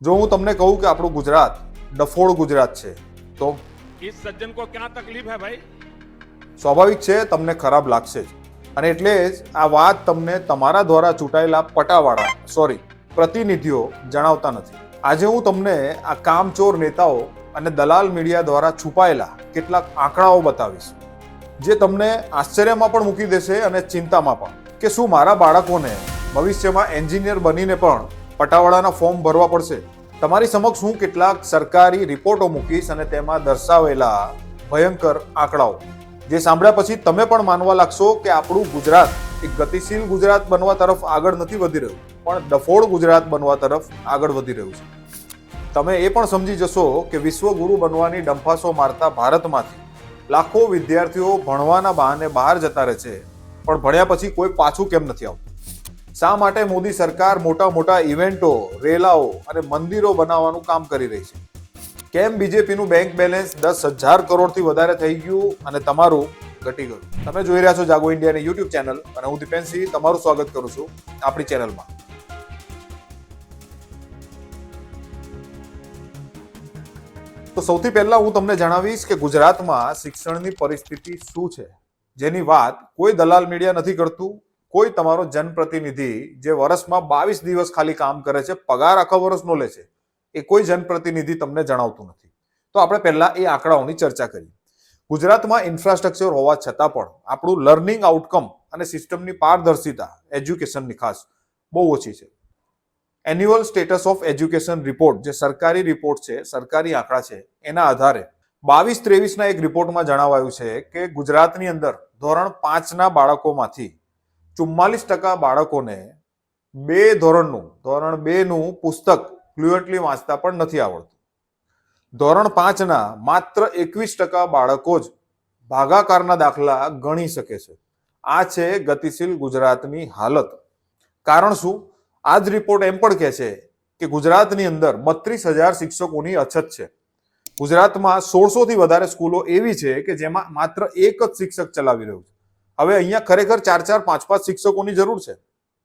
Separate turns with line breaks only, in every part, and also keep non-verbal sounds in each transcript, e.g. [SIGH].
જો હું તમને કહું કે આપણું ગુજરાત ડફોડ ગુજરાત છે તો
इस सज्जन को क्या तकलीफ है भाई
સ્વાભાવિક છે તમને ખરાબ લાગશે જ અને એટલે જ આ વાત તમને તમારા દ્વારા ચૂંટાયેલા પટાવાળા સોરી પ્રતિનિધિઓ જણાવતા નથી આજે હું તમને આ કામચોર નેતાઓ અને દલાલ મીડિયા દ્વારા છુપાયેલા કેટલાક આંકડાઓ બતાવીશ જે તમને આશ્ચર્યમાં પણ મૂકી દેશે અને ચિંતામાં પણ કે શું મારા બાળકોને ભવિષ્યમાં એન્જિનિયર બનીને પણ પટાવાળાના ફોર્મ ભરવા પડશે. તમારી સમક્ષ હું કેટલાક સરકારી રિપોર્ટો મૂકીશ અને તેમાં દર્શાવેલા ભયંકર આંકડાઓ. જે સાંભળ્યા પછી તમે પણ માનવા લાગશો કે આપણું ગુજરાત એક ગતિશીલ ગુજરાત બનવા તરફ આગળ નથી વધી રહ્યું, પણ ડફોડ ગુજરાત બનવા તરફ આગળ વધી રહ્યું છે. તમે એ પણ સમજી જશો કે વિશ્વગુરુ બનવાની ડંફાસો મારતા ભારતમાંથી લાખો વિદ્યાર્થીઓ ભણવાના બહાને બહાર જતા રહે છે, પણ ભણ્યા પછી કોઈ પાછું કેમ નથી આવતું? શા માટે મોદી સરકાર મોટા મોટા ઇવેન્ટો, રેલાઓ અને મંદિરો બનાવવાનું કામ કરી રહી છે? કેમ બીજેપીનું બેંક બેલેન્સ દસ હજાર કરોડથી વધારે થઈ ગયું અને તમારું ઘટી ગયું? તમે જોઈ રહ્યા છો જાગો ઇન્ડિયાની યુટ્યુબ ચેનલ અને હું દીપેનસિંહ તમારું સ્વાગત કરું છું આપણી ચેનલમાં. તો સૌથી પહેલા હું તમને જણાવીશ કે ગુજરાતમાં શિક્ષણની પરિસ્થિતિ શું છે? જેની વાત કોઈ દલાલ મીડિયા નથી કરતું કોઈ તમારો જનપ્રતિનિધિ જે વર્ષમાં બાવીસ દિવસ ખાલી કામ કરે છે, પગાર આખા વર્ષનો લે છે, એ કોઈ જનપ્રતિનિધિ તમને જણાવતું નથી. તો આપણે પહેલા એ આંકડાઓની ચર્ચા કરી ગુજરાતમાં ઇન્ફ્રાસ્ટ્રક્ચર હોવા છતાં પણ આપણું લર્નિંગ આઉટકમ અને સિસ્ટમની પારદર્શિતા એજ્યુકેશનની ખાસ, બહુ ઓછી છે. Annual status of education report જે સરકારી રિપોર્ટ છે, સરકારી આંકડા છે, એના આધારે બાવીસ ત્રેવીસના એક રિપોર્ટમાં જણાવાયું છે કે ગુજરાતની અંદર ધોરણ પાંચના બાળકોમાંથી ચુમ્માલીસ ટકા બાળકોને બે ધોરણનું, ધોરણ બે નું પુસ્તક ફ્લુએન્ટલી વાંચતા પણ નથી આવડતું. ધોરણ પાંચના માત્ર એકવીસ ટકા બાળકો જ ભાગાકારના દાખલા ગણી શકે છે. આ છે ગતિશીલ ગુજરાતની હાલત. કારણ શું? આ જ રિપોર્ટ એમ પણ કહે છે કે ગુજરાતની અંદર બત્રીસ હજાર શિક્ષકોની અછત છે. ગુજરાતમાં સોળસો થી વધારે સ્કૂલો એવી છે કે જેમાં માત્ર એક જ શિક્ષક ચલાવી રહ્યું છે. હવે અહીંયા ખરેખર ચાર ચાર પાંચ પાંચ શિક્ષકોની જરૂર છે.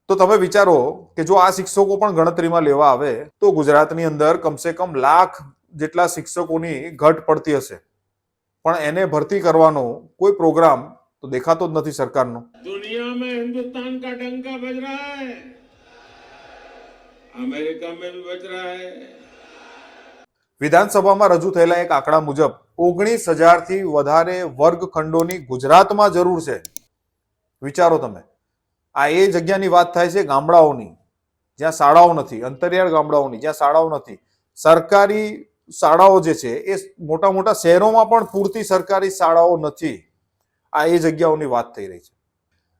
તો તમે વિચારો કે જો આ શિક્ષકો પણ ગણતરીમાં લેવા આવે તો ગુજરાતની અંદર કમસે કમ લાખ જેટલા શિક્ષકોની ઘટ પડતી હશે. પણ એને ભરતી કરવાનો કોઈ પ્રોગ્રામ તો દેખાતો જ નથી સરકારનો.
દુનિયામાં હિન્દુસ્તાન કા ડંકા બજ રહા હૈ? અમેરિકા મેં ભી બજ રહા હૈ?
વિધાનસભામાં રજૂ થયેલા એક આંકડા મુજબ ઓગણીસ હજારથી વધારે વર્ગખંડોની ગુજરાતમાં જરૂર છે. વિચારો તમે. આ એ જગ્યાની વાત થાય છે ગામડાઓની, જ્યાં શાળાઓ નથી, અંતરિયાળ ગામડાઓની, જ્યાં શાળાઓ નથી. સરકારી શાળાઓ જે છે, એ મોટા મોટા શહેરોમાં પણ પૂરતી સરકારી શાળાઓ નથી. આ એ જગ્યાઓની વાત થઈ રહી છે.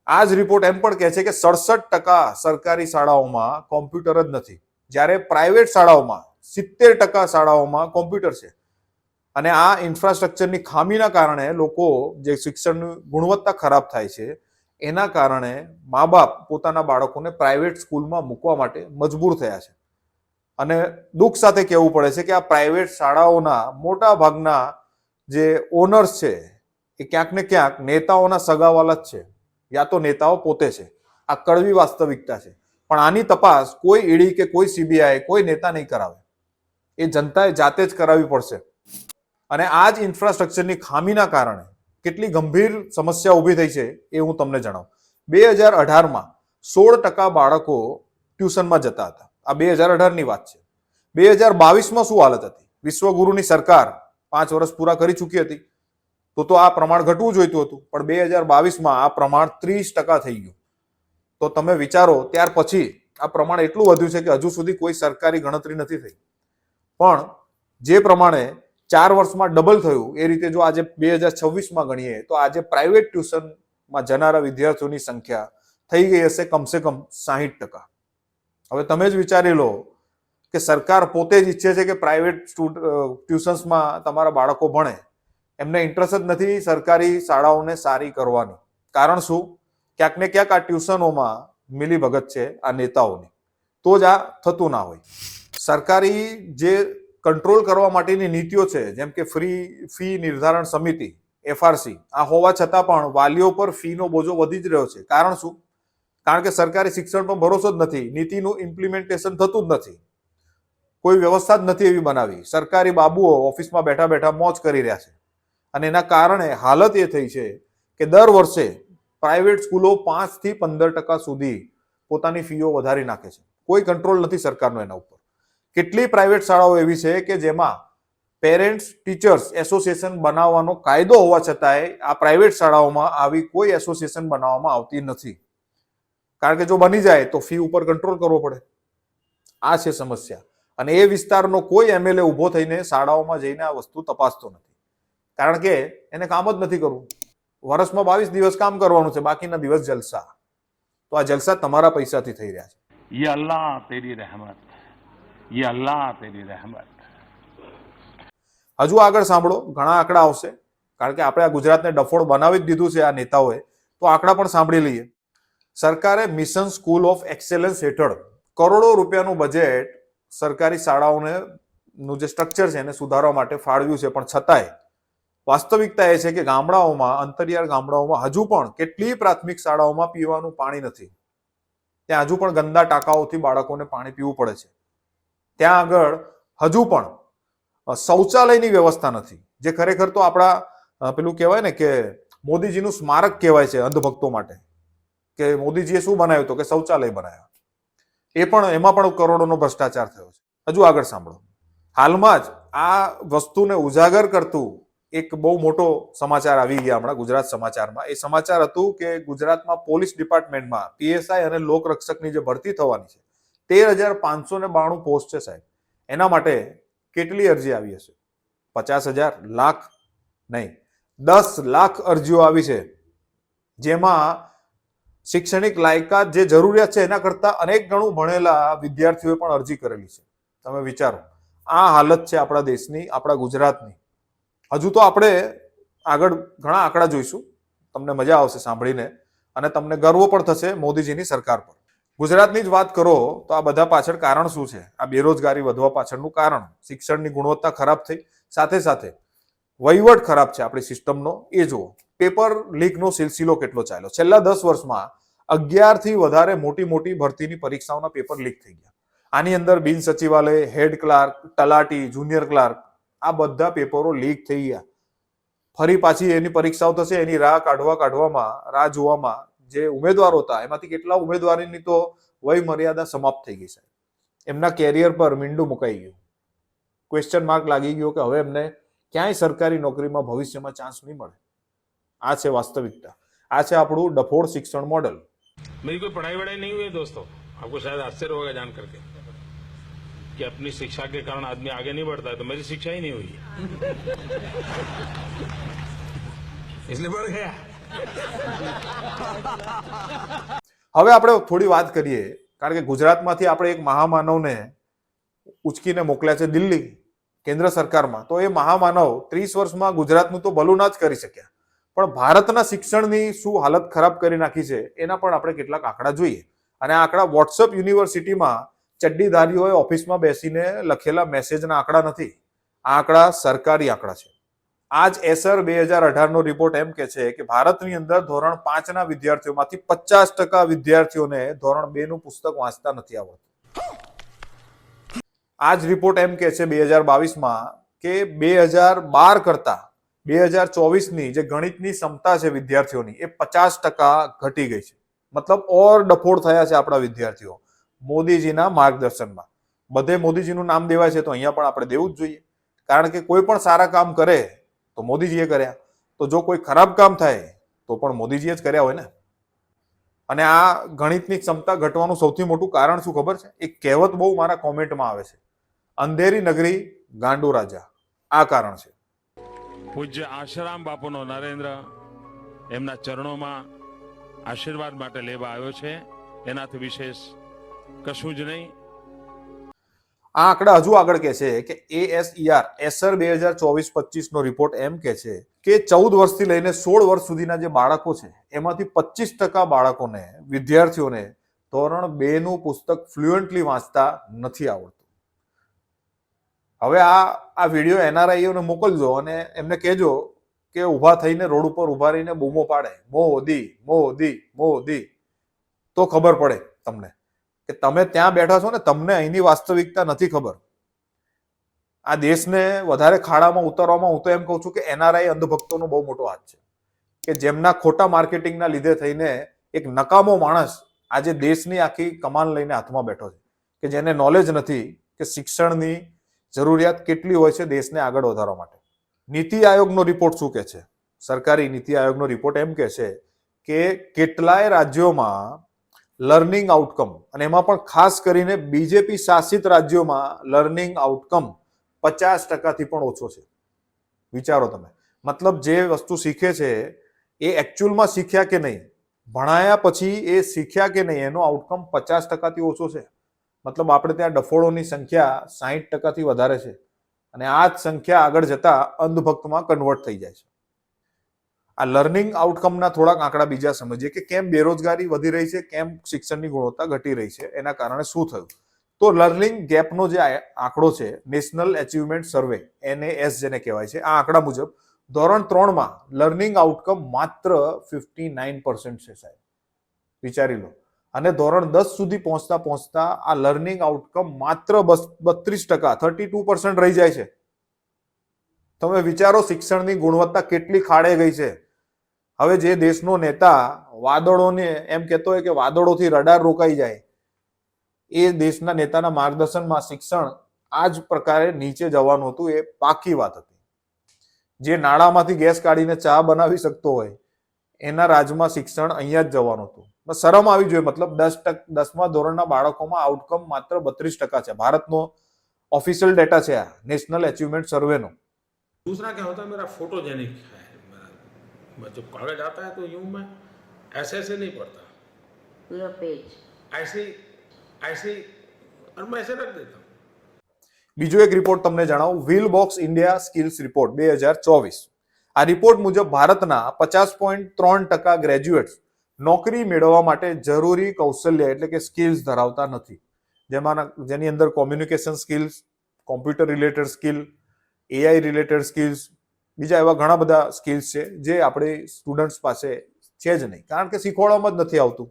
આ જ રિપોર્ટ એમ પણ કહે છે કે સડસઠ ટકા સરકારી શાળાઓમાં કોમ્પ્યુટર જ નથી. જ્યારે પ્રાઇવેટ શાળાઓમાં સિત્તેર ટકા શાળાઓમાં કોમ્પ્યુટર છે. અને આ ઇન્ફ્રાસ્ટ્રક્ચરની ખામીના કારણે લોકો જે શિક્ષણની ગુણવત્તા ખરાબ થાય છે એના કારણે મા બાપ પોતાના બાળકોને પ્રાઇવેટ સ્કૂલમાં મૂકવા માટે મજબૂર થયા છે. અને દુઃખ સાથે કહેવું પડે છે કે આ પ્રાઇવેટ શાળાઓના મોટા ભાગના જે ઓનર્સ છે, એ ક્યાંક ને ક્યાંક નેતાઓના સગાવાલા જ છે, યા તો નેતાઓ પોતે છે. આ કડવી વાસ્તવિકતા છે. પણ આની તપાસ કોઈ ઈડી કે કોઈ સીબીઆઈ કોઈ નેતા નહીં કરાવે. એ જનતાએ જાતે જ કરાવવી પડશે. અને આ જ ઇન્ફ્રાસ્ટ્રક્ચરની ખામીના કારણે કેટલી ગંભીર સમસ્યા ઊભી થઈ છે એ હું તમને જણાવું. બે હજાર અઢારમાં સોળ ટકા બાળકો ટ્યુશનમાં જતા હતા. આ બે હજાર અઢારની વાત છે. બે હજાર બાવીસમાં શું હાલત હતી? વિશ્વગુરુની સરકાર પાંચ વર્ષ પૂરા કરી ચૂકી હતી. તો તો આ પ્રમાણ ઘટવું જોઈતું હતું. પણ બે હજાર બાવીસમાં આ પ્રમાણ ત્રીસ ટકા થઈ ગયું. તો તમે વિચારો, ત્યાર પછી આ પ્રમાણ એટલું વધ્યું છે કે હજુ સુધી કોઈ સરકારી ગણતરી નથી થઈ. પણ જે પ્રમાણે ચાર વર્ષમાં ડબલ થયું. એ રીતે જો આજે બે હજાર છવ્વીસમાં ગણીએ, તો આજે પ્રાઇવેટ ટ્યુશનમાં જનારા વિદ્યાર્થીઓની સંખ્યા થઈ ગઈ હશે કમસે કમ સાહીઠ ટકા. હવે તમે જ વિચારી લો કે સરકાર પોતે જ ઈચ્છે છે કે પ્રાઇવેટ ટ્યુશન્સમાં તમારા બાળકો ભણે. એમને ઇન્ટરેસ્ટ જ નથી સરકારી શાળાઓને સારી કરવાની. કારણ શું? ક્યાંક ને ક્યાંક આ ટ્યુશનોમાં મિલી ભગત છે આ નેતાઓની. તો જ આ થતું ના હોય. સરકારી જે કંટ્રોલ કરવા માટેની નીતિઓ છે, જેમ કે ફ્રી ફી નિર્ધારણ સમિતિ એફઆરસી આ હોવા છતાં પણ વાલીઓ પર ફીનો બોજો વધી જ રહ્યો છે. કારણ શું? કારણ કે સરકારી શિક્ષણ પર ભરોસો જ નથી. નીતિનું ઇમ્પ્લિમેન્ટેશન થતું જ નથી. કોઈ વ્યવસ્થા જ નથી એવી બનાવી. સરકારી બાબુઓ ઓફિસમાં બેઠા બેઠા મોજ કરી રહ્યા છે. અને એના કારણે હાલત એ થઈ છે કે દર વર્ષે પ્રાઇવેટ સ્કૂલો પાંચથી પંદર ટકા સુધી પોતાની ફીઓ વધારી નાખે છે. કોઈ કંટ્રોલ નથી સરકારનો એના ઉપર. કેટલી પ્રાઇવેટ શાળાઓ એવી છે કે જેમાં પેરેન્ટ્સ ટીચર્સ એસોસિએશન બનાવવાનો કાયદો હોવા છતાંય આ પ્રાઇવેટ શાળાઓમાં આવી કોઈ એસોસિએશન બનાવવામાં આવતી નથી. કારણ કે જો બની જાય તો ફી ઉપર કંટ્રોલ કરવો પડે. આ છે સમસ્યા. અને એ વિસ્તારનો કોઈ એમએલએ ઊભો થઈને શાળાઓમાં જઈને આ વસ્તુ તપાસતો નથી. કારણ કે એને કામ જ નથી કરવું. વર્ષમાં બાવીસ દિવસ કામ કરવાનું છે, બાકીના દિવસ જલસા. તો આ જલસા તમારા પૈસાથી થઈ રહ્યા છે.
યલ્લા તેરી રહેમત. એ અલ્લાહ આપેલી રહેમત
હજુ આગળ સાંભળો, ઘણા આંકડા આવશે, કારણ કે આપણે આ ગુજરાતને ડફોડ બનાવી જ દીધું છે આ નેતાઓએ, તો આંકડા પણ સાંભળી લઈએ. સરકારે મિશન સ્કૂલ ઓફ એક્સેલન્સ હેઠળ કરોડો રૂપિયાનું બજેટ સરકારી શાળાઓને નું જે સ્ટ્રક્ચર છે એને સુધારવા માટે ફાળવ્યું છે, પણ છતાંય વાસ્તવિકતા એ છે કે ગામડાઓમાં, અંતરિયાળ ગામડાઓમાં હજુ પણ કેટલી પ્રાથમિક શાળાઓમાં પીવાનું પાણી નથી. ત્યાં હજુ પણ ગંદા ટાંકાઓથી બાળકોને પાણી પીવું પડે છે. ત્યાં આગળ હજુ પણ શૌચાલયની વ્યવસ્થા નથી. જે ખરેખર તો આપણા પેલું કહેવાય ને કે મોદીજીનું સ્મારક કહેવાય છે અંધભક્તો માટે. કે મોદીજીએ શું બનાવ્યું હતું? કે શૌચાલય બનાવ્યા. એ પણ, એમાં પણ કરોડોનો ભ્રષ્ટાચાર થયો છે. હજુ આગળ સાંભળો. હાલમાં જ આ વસ્તુને ઉજાગર કરતું એક બહુ મોટો સમાચાર આવી ગયા હમણાં ગુજરાત સમાચારમાં. એ સમાચાર હતું કે ગુજરાતમાં પોલીસ ડિપાર્ટમેન્ટમાં પીએસઆઈ અને લોકરક્ષકની જે ભરતી થવાની છે તેર હજાર પાંચસો ને બાણું પોસ્ટ છે સાહેબ. એના માટે કેટલી અરજી આવી હશે? પચાસ હજાર? લાખ? નહીં. દસ લાખ અરજીઓ આવી છે. જેમાં શૈક્ષણિક લાયકાત જે જરૂરિયાત છે એના કરતાં અનેક ગણું ભણેલા વિદ્યાર્થીઓએ પણ અરજી કરેલી છે. તમે વિચારો. આ હાલત છે આપણા દેશની, આપણા ગુજરાતની. હજુ તો આપણે આગળ ઘણા આંકડા જોઈશું. તમને મજા આવશે સાંભળીને. અને તમને ગર્વ પણ થશે મોદીજીની સરકાર પર. ગુજરાતની જ વાત કરો તો આ બધા પાછળ કારણ શું છે? આ બેરોજગારી વધવા પાછળનું કારણ, શિક્ષણની ગુણવત્તા ખરાબ થઈ, સાથે સાથે વહીવટ ખરાબ છે આપણી સિસ્ટમનો. એ જુઓ, પેપર લીકનો સિલસિલો કેટલો ચાલ્યો? છેલ્લા દસ વર્ષમાં અગિયારથી વધારે મોટી મોટી ભરતીની પરીક્ષાઓના પેપર લીક થઈ ગયા. આની અંદર બિન સચિવાલય, હેડ ક્લાર્ક, તલાટી, જુનિયર ક્લાર્ક, આ બધા પેપરો લીક થઈ ગયા. ફરી પાછી એની પરીક્ષાઓ થશે, એની રાહ કાઢવા કાઢવામાં, રાહ જોવામાં જે ઉમેદવારો હતા એમાંથી કેટલા ઉમેદવારોની તો વય મર્યાદા સમાપ્ત થઈ ગઈ છે એમના કેરિયર પર મીંડું મુકાઈ ગયું ક્વેશ્ચન માર્ક લાગી ગયો કે હવે એમને ક્યાંય સરકારી નોકરીમાં ભવિષ્યમાં ચાન્સ નહીં મળે આ છે વાસ્તવિકતા આ છે આપણું ડફોડ શિક્ષણ મોડેલ
मेरी कोई पढ़ाई वढ़ाई नहीं हुई है दोस्तों आपको शायद आश्चर्य होगा जान करके कि अपनी शिक्षा के कारण आदमी आगे नहीं बढ़ता है तो मेरी शिक्षा ही नहीं हुई [LAUGHS] इसलिए बढ़ गया
હવે આપણે થોડી વાત કરીએ, કારણ કે ગુજરાતમાંથી આપણે એક મહામાનવને ઉચકીને મોકલ્યા છે દિલ્હી, કેન્દ્ર સરકારમાં. તો એ મહામાનવ ત્રીસ વર્ષમાં ગુજરાતનું તો ભલું ના જ કરી શક્યા. પણ ભારતના શિક્ષણની શું હાલત ખરાબ કરી નાખી છે, એના પણ આપણે કેટલાક આંકડા જોઈએ. અને આ આંકડા વોટ્સઅપ યુનિવર્સિટીમાં ચડ્ડીધારીઓએ ઓફિસમાં બેસીને લખેલા મેસેજના આંકડા નથી. આ આંકડા સરકારી આંકડા છે. આજ એસર બે હજાર અઢારનો રિપોર્ટ એમ કે છે કે ભારતની અંદર ધોરણ પાંચના વિદ્યાર્થીઓમાંથી પચાસ ટકા વિદ્યાર્થીઓને ધોરણ બે નું પુસ્તક વાંચતા નથી આવડતું. આજ રિપોર્ટ એમ કે છે બે હજાર બાવીસમાં કે બે હજાર બાર કરતા બે હજાર ચોવીસની જે ગણિતની ક્ષમતા છે વિદ્યાર્થીઓની એ પચાસ ટકા ઘટી ગઈ છે. મતલબ ઓર ડફોડ થયા છે આપણા વિદ્યાર્થીઓ મોદીજીના માર્ગદર્શનમાં. બધે મોદીજીનું નામ દેવાય છે તો અહીંયા પણ આપણે દેવું જ જોઈએ. કારણ કે કોઈ પણ સારા કામ કરે તો મોદીજીએ કર્યા. તો જો કોઈ ખરાબ કામ થાય, તો પણ મોદીજીએ જ કર્યા હોય ને? અને આ ગણિતની ક્ષમતા ઘટવાનું સૌથી મોટું કારણ શું ખબર છે? એક કહેવત બહુ મારા કોમેન્ટમાં આવે છે. અંધેરી નગરી ગાંડુ રાજા. આ કારણ છે.
પૂજ્ય આશરામ બાપુનો નરેન્દ્ર એમના ચરણોમાં આશીર્વાદ માટે લેવા આવ્યો છે. એનાથી વિશેષ કશું જ નહીં.
આ આંકડા હજુ આગળ કે છે કે એએસઈઆર એસર બે હજાર ચોવીસ પચીસ નો રિપોર્ટ એમ કે છે કે ચૌદ વર્ષથી લઈને સોળ વર્ષ સુધીના જે બાળકો છે, એમાંથી પચીસ ટકા બાળકોને, વિદ્યાર્થીઓને ધોરણ બે નું પુસ્તક ફ્લુએન્ટલી વાંચતા નથી આવડતું. હવે આ આ વીડિયો એનઆરઆઈઓને મોકલજો અને એમને કહેજો કે ઊભા થઈને રોડ ઉપર ઊભા રહીને બૂમો પાડે. મોદી મોદી મોદી. તો ખબર પડે તમને. કે તમે ત્યાં બેઠા છો ને, તમને અહીંની વાસ્તવિકતા નથી ખબર. આ દેશને વધારે ખાડામાં ઉતારવામાં હું તો એમ કહું છું કે એનઆરઆઈ અંધભક્તોનો બહુ મોટો હાથ છે. કે જેમના ખોટા માર્કેટિંગના લીધે થઈને એક નકામો માણસ આજે દેશની આખી કમાન લઈને હાથમાં બેઠો છે. કે જેને નોલેજ નથી કે શિક્ષણની જરૂરિયાત કેટલી હોય છે દેશને આગળ વધારવા માટે. નીતિ આયોગનો રિપોર્ટ શું કહે છે? સરકારી નીતિ આયોગનો રિપોર્ટ એમ કહે છે કે કેટલાય રાજ્યોમાં લર્નિંગ આઉટકમ અને એમાં પણ ખાસ કરીને બીજેપી શાસિત રાજ્યોમાં લર્નિંગ આઉટકમ પચાસ ટકાથી પણ ઓછો છે. વિચારો તમે. મતલબ જે વસ્તુ શીખે છે, એ એકચ્યુઅલમાં શીખ્યા કે નહીં? ભણાયા પછી એ શીખ્યા કે નહીં? એનો આઉટકમ પચાસ ટકાથી ઓછો છે. મતલબ આપણે ત્યાં ડફોળોની સંખ્યા સાહીઠ ટકાથી વધારે છે. અને આ જ સંખ્યા આગળ જતા અંધભક્તમાં કન્વર્ટ થઈ જાય છે. આ લર્નિંગ આઉટકમના થોડાક આંકડા બીજા સમજીએ કે કેમ બેરોજગારી વધી રહી છે, કેમ શિક્ષણની ગુણવત્તા ઘટી રહી છે, એના કારણે શું થયું? તો લર્નિંગ ગેપનો જે આંકડો છે નેશનલ એચિવમેન્ટ સર્વે એનએએસ જેને કહેવાય છે, આ આંકડા મુજબ ધોરણ ત્રણમાં લર્નિંગ આઉટકમ માત્ર ફિફ્ટી નાઇન પર્સન્ટ છે સાહેબ. વિચારી લો. અને ધોરણ દસ સુધી પહોંચતા પહોંચતા આ લર્નિંગ આઉટકમ માત્ર બત્રીસ ટકા થર્ટી ટુ પર્સન્ટ રહી જાય છે. તમે વિચારો શિક્ષણની ગુણવત્તા કેટલી ખાડે ગઈ છે? હવે જે દેશનો નેતા વાદળોને એમ કહેતો હોય કે વાદળોથી રડાર રોકાઈ જાય, એ દેશના નેતાના માર્ગદર્શનમાં શિક્ષણ આ જ પ્રકારે નીચે જવાનું હતું, એ પાકી વાત હતી. જે નાણામાંથી ગેસ કાઢીને ચા બનાવી શકતો હોય, એના રાજમાં શિક્ષણ અહીંયા જ જવાનું હતું. શરમ આવી જોઈએ, મતલબ દસ ટક, દસમા ધોરણના બાળકોમાં આઉટકમ માત્ર બત્રીસ ટકા છે. ભારતનો ઓફિશિયલ ડેટા છે આ નેશનલ એચિવમેન્ટ સર્વેનો
દૂસરા ક્યાં હોતા મેરા ફોટોજેનિક जब कॉलेज आता है तो यूं मैं ऐसे ऐसे नहीं पढ़ता
पूरा पेज
ऐसे ही ऐसे ही और मैं ऐसे रख देता हूँ
બીજો એક રિપોર્ટ તમને જણાવું Wheebox India skills report બે હજાર ચોવીસ આ રિપોર્ટ મુજબ ભારતના પચાસ પોઈન્ટ ત્રણ ટકા ગ્રેજ્યુએટ્સ નોકરી મેળવવા માટે જરૂરી કૌશલ્ય એટલે કે સ્કિલ્સ ધરાવતા નથી જેમાં જેની અંદર communication skills computer related skill AI related skills બીજા એવા ઘણા બધા સ્કિલ્સ છે જે આપણે સ્ટુડન્ટ્સ પાસે છે જ નહીં. કારણ કે શીખવાડવામાં જ નથી આવતું.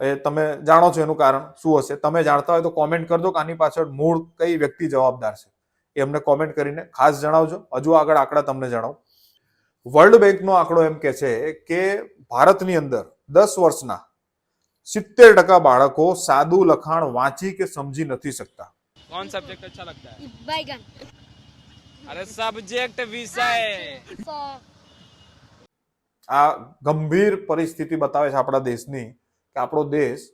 એ તમે જાણો છો એનું કારણ શું હશે? તમે જાણતા હોય તો કોમેન્ટ કરજો કે આની પાછળ મૂળ કઈ વ્યક્તિ જવાબદાર છે. એ અમને કોમેન્ટ કરીને ખાસ જણાવજો. હજુ આગળ આંકડા તમને જણાવું. વર્લ્ડ બેંકનો આંકડો એમ કે છે કે ભારતની અંદર દસ વર્ષના સિત્તેર ટકા બાળકો સાદું લખાણ વાંચી કે સમજી નથી શકતા.
કોણ સબ્જેક્ટ
અચ્છા
લગતા? અરે સબ્જેક્ટ
વિષય.
આ ગંભીર પરિસ્થિતિ બતાવે છે આપણા દેશની કે આપણો દેશ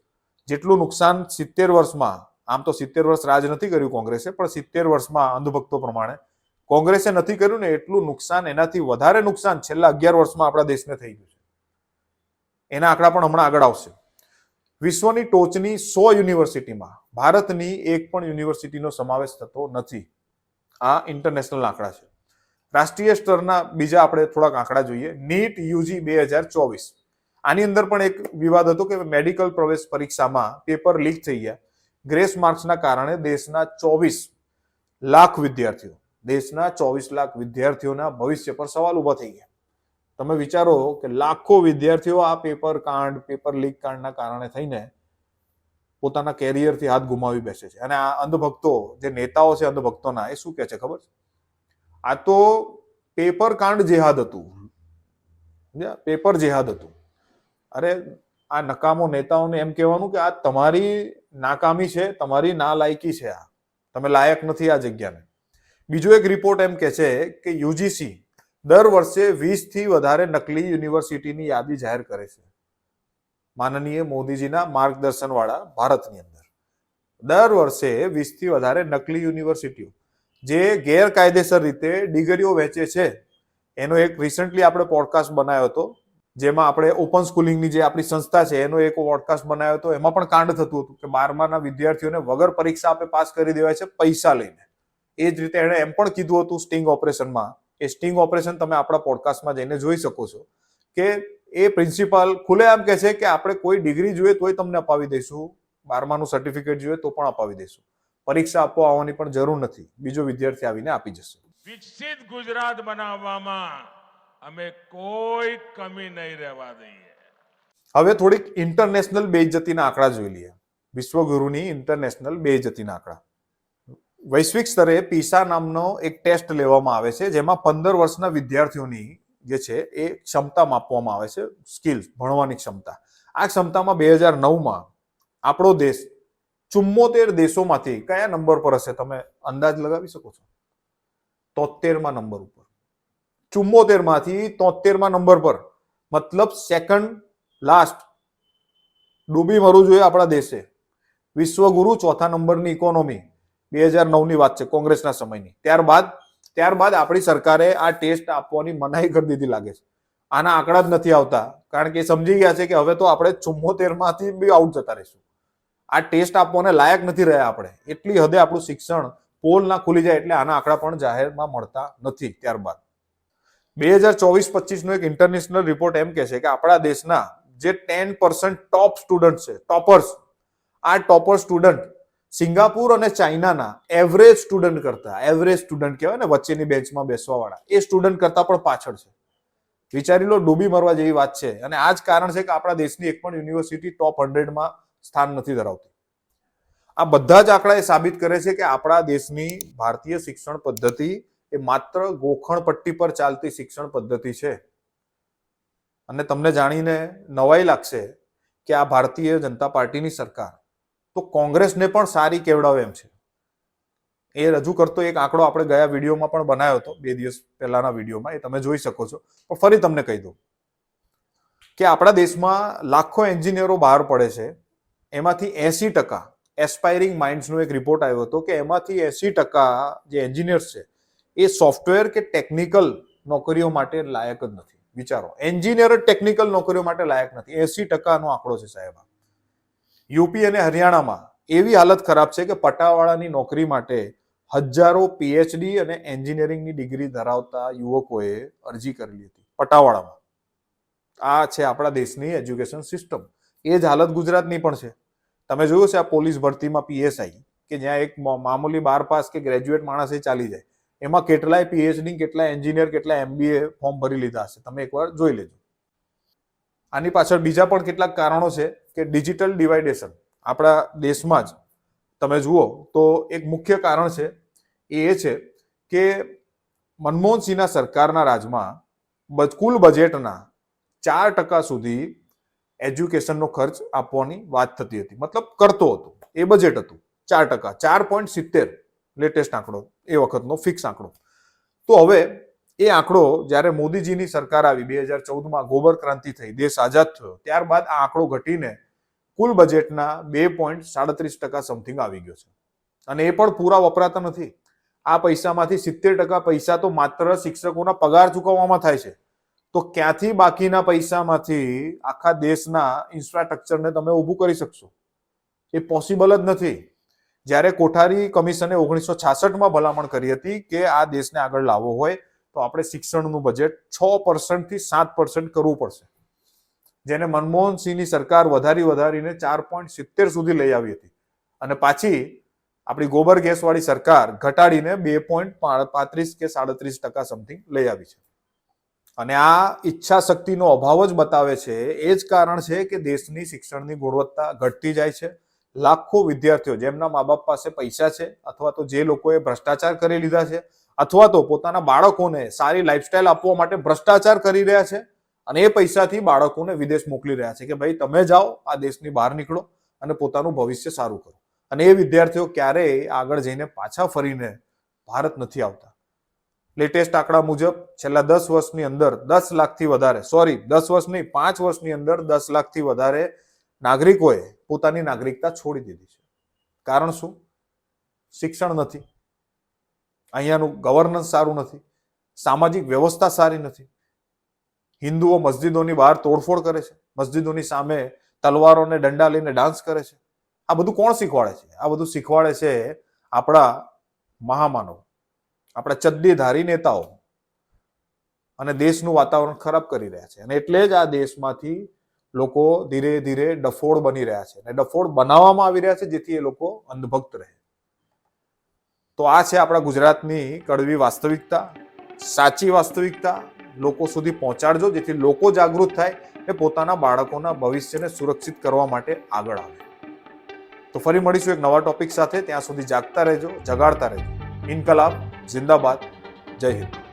જેટલું નુકસાન સિત્તેર વર્ષમાં, આમ તો સિત્તેર વર્ષ રાજ નથી કર્યું કોંગ્રેસે, પણ સિત્તેર વર્ષમાં અંધભક્તો પ્રમાણે કોંગ્રેસે નથી કર્યું ને એટલું નુકસાન એનાથી વધારે નુકસાન છેલ્લા અગિયાર વર્ષમાં આપણા દેશને થઈ ગયું છે. એના આંકડા પણ હમણાં આગળ આવશે. વિશ્વની ટોચની સો યુનિવર્સિટીમાં, ભારતની એક પણ યુનિવર્સિટીનો સમાવેશ થતો નથી. આ ઇન્ટરનેશનલ આંકડા છે. રાષ્ટ્રીય સ્તરના બીજા આપણે થોડાક આંકડા જોઈએ. નીટ યુજી બે હજાર ચોવીસ. આની અંદર પણ એક વિવાદ હતો કે મેડિકલ પ્રવેશ પરીક્ષામાં પેપર લીક થઈ ગયા. ગ્રેસ માર્ક્સના કારણે દેશના ચોવીસ લાખ વિદ્યાર્થીઓ, દેશના ચોવીસ લાખ વિદ્યાર્થીઓના ભવિષ્ય પર સવાલ ઊભા થઈ ગયા. તમે વિચારો કે લાખો વિદ્યાર્થીઓ આ પેપર કાંડ, પેપર લીક કાંડના કારણે થઈને પોતાના કેરિયરથી હાથ ગુમાવી બેસે છે. અને આ અંધભક્તો, જે નેતાઓ છે અંધભક્તોના, એ શું કહે છે ખબર? છે આ તો પેપર કાંડ જેહાદ હતું? પેપર જેહાદ હતું. અરે, આ નકામો નેતાઓને એમ કહેવાનું કે આ તમારી નાકામી છે, તમારી નાલાયકી છે આ. તમે લાયક નથી આ જગ્યાને. બીજો એક રિપોર્ટ એમ કહે છે કે યુજીસી દર વર્ષે વીસથી વધારે નકલી યુનિવર્સિટીની યાદી જાહેર કરે છે. માનનીય મોદીજીના માર્ગદર્શનવાળા ભારતની અંદર. દર વર્ષે વીસથી વધારે નકલી યુનિવર્સિટીઓ જે ગેરકાયદેસર રીતે ડિગ્રીઓ વેચે છે, એનો એક રિસન્ટલી આપણે પોડકાસ્ટ બનાવ્યો હતો, જેમાં આપણે ઓપન સ્કૂલિંગની જે આપણી સંસ્થા છે, એનો એક પોડકાસ્ટ બનાવ્યો હતો, એમાં પણ કાંડ થતું હતું કે બારમાના વિદ્યાર્થીઓને વગર પરીક્ષા આપે પાસ કરી દેવાય છે પૈસા લઈને. એ જ રીતે એણે એમ પણ કીધું હતું સ્ટિંગ ઓપરેશનમાં એ સ્ટિંગ ઓપરેશન તમે આપણા પોડકાસ્ટમાં જઈને જોઈ શકો છો, કે એ પ્રિન્સિપાલ ખુલ્લેઆમ કહે છે કે આપણે કોઈ ડિગ્રી જોઈએ તોય તમને અપાવી દઈશું. બારમાનું સર્ટિફિકેટ જોઈએ તો પણ અપાવી દઈશું. પરીક્ષા આપવા આવવાની પણ જરૂર નથી. બીજો વિદ્યાર્થી આવીને આપી જશે.
વિકસિત ગુજરાત બનાવવામાં અમે કોઈ કમી નહીં રહેવા દઈએ.
હવે થોડીક ઇન્ટરનેશનલ બેઇજ્જતીના આંકડા જોઈ લઈએ. વિશ્વગુરુની ઇન્ટરનેશનલ બેઇજ્જતીના આંકડા. વૈશ્વિક સ્તરે પીસા નામનો એક ટેસ્ટ લેવામાં આવે છે જેમાં પંદર વર્ષના વિદ્યાર્થીઓની જે છે, એ ક્ષમતા માપવામાં આવે છે, સ્કિલ, ભણવાની ક્ષમતા. આ ક્ષમતામાં બે હજાર નવમાં આપણો દેશ ચુમ્મોતેર દેશોમાંથી કયા નંબર પર હશે તમે અંદાજ લગાવી શકો છો? તોતેરમાં નંબર ઉપર. ચુમ્મોતેરમાંથી તોતેરમાં નંબર પર. મતલબ સેકન્ડ લાસ્ટ ડૂબી મરવું જોઈએ આપણા દેશે. વિશ્વગુરુ ચોથા નંબરની ઇકોનોમી બે હજાર નવની વાત છે, કોંગ્રેસના સમયની. ત્યારબાદ ત્યારબાદ આપણી સરકારે આ ટેસ્ટ આપવાની મનાઈ કરી દીધી લાગે છે. આના આંકડા જ નથી આવતા, કારણ કે સમજી ગયા છે કે હવે તો આપણે ચુમ્મોતેરમાંથી બી આઉટ જતા રહીશું. આ ટેસ્ટ આપવાને લાયક નથી રહ્યા આપણે. એટલી હદે આપણું શિક્ષણ પોલ ના ખુલી જાય એટલે આના આંકડા પણ જાહેરમાં મળતા નથી ત્યારબાદ. બે હજાર ચોવીસ પચીસનો એક ઇન્ટરનેશનલ રિપોર્ટ એમ કહે છે કે આપણા દેશના જે ટેન પર્સન્ટ ટોપ સ્ટુડન્ટ છે ટોપર્સ આ ટોપર સ્ટુડન્ટ સિંગાપુર અને ચાઇનાના એવરેજ સ્ટુડન્ટ કરતા એવરેજ સ્ટુડન્ટ કહેવાય ને, વચ્ચેની બેન્ચમાં બેસવાવાળા, એ સ્ટુડન્ટ કરતા પણ પાછળ છે. વિચારી લો, ડૂબી મરવા જેવી વાત છે. અને આ જ કારણ છે કે આપણા દેશની એક પણ યુનિવર્સિટી ટોપ હંડ્રેડમાં સ્થાન નથી ધરાવતી. આ બધા જ આંકડા એ સાબિત કરે છે કે આપણા દેશની ભારતીય શિક્ષણ પદ્ધતિ એ માત્ર ગોખણ પટ્ટી પર ચાલતી શિક્ષણ પદ્ધતિ છે. અને તમને જાણીને નવાઈ લાગશે કે આ ભારતીય જનતા પાર્ટીની સરકાર તો કોંગ્રેસને પણ સારી કેવડાવે એમ છે. એ રજૂ કરતો એક આંકડો આપણે ગયા વિડીયોમાં પણ બનાવ્યો હતો, બે દિવસ પહેલાના વિડીયોમાં, એ તમે જોઈ શકો છો. પણ ફરી તમને કહી દઉં કે આપણા દેશમાં લાખો એન્જિનિયરો બહાર પડે છે, એમાંથી એસી ટકા એસ્પાયરિંગ માઇન્ડ્સનો એક રિપોર્ટ આવ્યો હતો કે એમાંથી એસી ટકા જે એન્જિનિયર્સ છે, એ સોફ્ટવેર કે ટેકનિકલ નોકરીઓ માટે લાયક જ નથી. વિચારો, એન્જિનિયર ટેકનિકલ નોકરીઓ માટે લાયક નથી. એસી ટકાનો આંકડો છે સાહેબ આ. યુપી અને હરિયાણામાં એવી હાલત ખરાબ છે કે પટાવાળાની નોકરી માટે હજારો પીએચડી અને એન્જિનિયરિંગની ડિગ્રી ધરાવતા યુવકોએ અરજી કરેલી હતી પટાવાળામાં. આ છે આપણા દેશની એજ્યુકેશન સિસ્ટમ. એ જ હાલત ગુજરાતની પણ છે. તમે જોયું છે આ પોલીસ ભરતીમાં પીએસઆઈ કે જ્યાં એક મામૂલી બાર પાસ કે ગ્રેજ્યુએટ માણસે ચાલી જાય. એમાં કેટલાય પીએચડી કેટલા એન્જિનિયર કેટલા એમબીએ ફોર્મ ભરી લીધા હશે. તમે એકવાર જોઈ લેજો. આની પાછળ બીજા પણ કેટલાક કારણો છે કે ડિજિટલ ડિવાઇડેશન આપણા દેશમાં જ તમે જુઓ તો એક મુખ્ય કારણ છે એ છે કે મનમોહનસિંહના સરકારના રાજમાં કુલ બજેટના ચાર ટકા સુધી એજ્યુકેશનનો ખર્ચ આપવાની વાત થતી હતી. મતલબ કરતો હતો. એ બજેટ હતું. ચાર ટકા. ચાર પોઈન્ટ સિત્તેર લેટેસ્ટ આંકડો. એ વખતનો ફિક્સ આંકડો. તો હવે એ આંકડો જ્યારે મોદીજીની સરકાર આવી બે હજાર ચૌદમાં ગોબર ક્રાંતિ થઈ, દેશ આઝાદ થયો, ત્યારબાદ આ આંકડો ઘટીને કુલ બજેટના બે પોઈન્ટ સાડત્રીસ ટકા સમથિંગ આવી ગયો છે. અને એ પણ પૂરા વપરાતા નથી. આ પૈસામાંથી સિત્તેર ટકા પૈસા તો માત્ર શિક્ષકોના પગાર ચૂકવવામાં થાય છે. તો ક્યાંથી બાકીના પૈસામાંથી આખા દેશના ઇન્ફ્રાસ્ટ્રક્ચરને તમે ઊભું કરી શકશો? એ પોસિબલ જ નથી. જ્યારે કોઠારી કમિશને ઓગણીસો છાસઠમાં ભલામણ કરી હતી કે આ દેશને આગળ લાવવો હોય તો આપણે શિક્ષણનું બજેટ છ પર્સન્ટથી સાત પર્સન્ટ કરવું પડશે. જેને મનમોહનસિંહની સરકાર વધારી વધારીને ચાર પોઈન્ટ સિત્તેર સુધી લઈ આવી હતી. અને પાછી આપણી ગોબર ગેસવાળી સરકાર ઘટાડીને બે પોઈન્ટ પાંત્રીસ કે સાડત્રીસ ટકા સમથિંગ લઈ આવી છે. અને આ ઈચ્છા શક્તિનો અભાવ જ બતાવે છે. એ જ કારણ છે કે દેશની શિક્ષણની ગુણવત્તા ઘટતી જાય છે. લાખો વિદ્યાર્થીઓ જેમના મા બાપ પાસે પૈસા છે અથવા તો જે લોકોએ ભ્રષ્ટાચાર કરી લીધા છે અથવા તો પોતાના બાળકોને સારી લાઈફસ્ટાઈલ આપવા માટે ભ્રષ્ટાચાર કરી રહ્યા છે અને એ પૈસાથી બાળકોને વિદેશ મોકલી રહ્યા છે કે ભાઈ, તમે જાઓ, આ દેશની બહાર નીકળો અને પોતાનું ભવિષ્ય સારું કરો. અને એ વિદ્યાર્થીઓ ક્યારેય આગળ જઈને પાછા ફરીને ભારત નથી આવતા. લેટેસ્ટ આંકડા મુજબ છેલ્લા દસ વર્ષની અંદર દસ લાખથી વધારે સોરી દસ વર્ષની પાંચ વર્ષની અંદર દસ લાખથી વધારે નાગરિકોએ પોતાની નાગરિકતા છોડી દીધી છે. કારણ શું? શિક્ષણ નથી. અહીંયાનું ગવર્નન્સ સારું નથી, સામાજિક વ્યવસ્થા સારી નથી. હિન્દુઓ મસ્જિદોની બહાર તોડફોડ કરે છે, મસ્જિદોની સામે તલવારોને દંડા લઈને ડાન્સ કરે છે. આ બધું કોણ શીખવાડે છે? આ બધું શીખવાડે છે આપણા મહામાનવ, આપણા ચડ્ડીધારી નેતાઓ. અને દેશનું વાતાવરણ ખરાબ કરી રહ્યા છે. અને એટલે જ આ દેશમાંથી લોકો ધીરે ધીરે ડફોડ બની રહ્યા છે. અને ડફોડ બનાવવામાં આવી રહ્યા છે જેથી એ લોકો અંધભક્ત રહે. તો આ છે આપણા ગુજરાતની કડવી વાસ્તવિકતા, સાચી વાસ્તવિકતા. લોકો સુધી પહોંચાડજો, જેથી લોકો જાગૃત થાય એ પોતાના બાળકોના ભવિષ્યને સુરક્ષિત કરવા માટે આગળ આવે. તો ફરી મળીશું એક નવા ટોપિક સાથે. ત્યાં સુધી જાગતા રહેજો, જગાડતા રહેજો. ઇન્કલાબ, જિંદાબાદ. જય હિન્દ.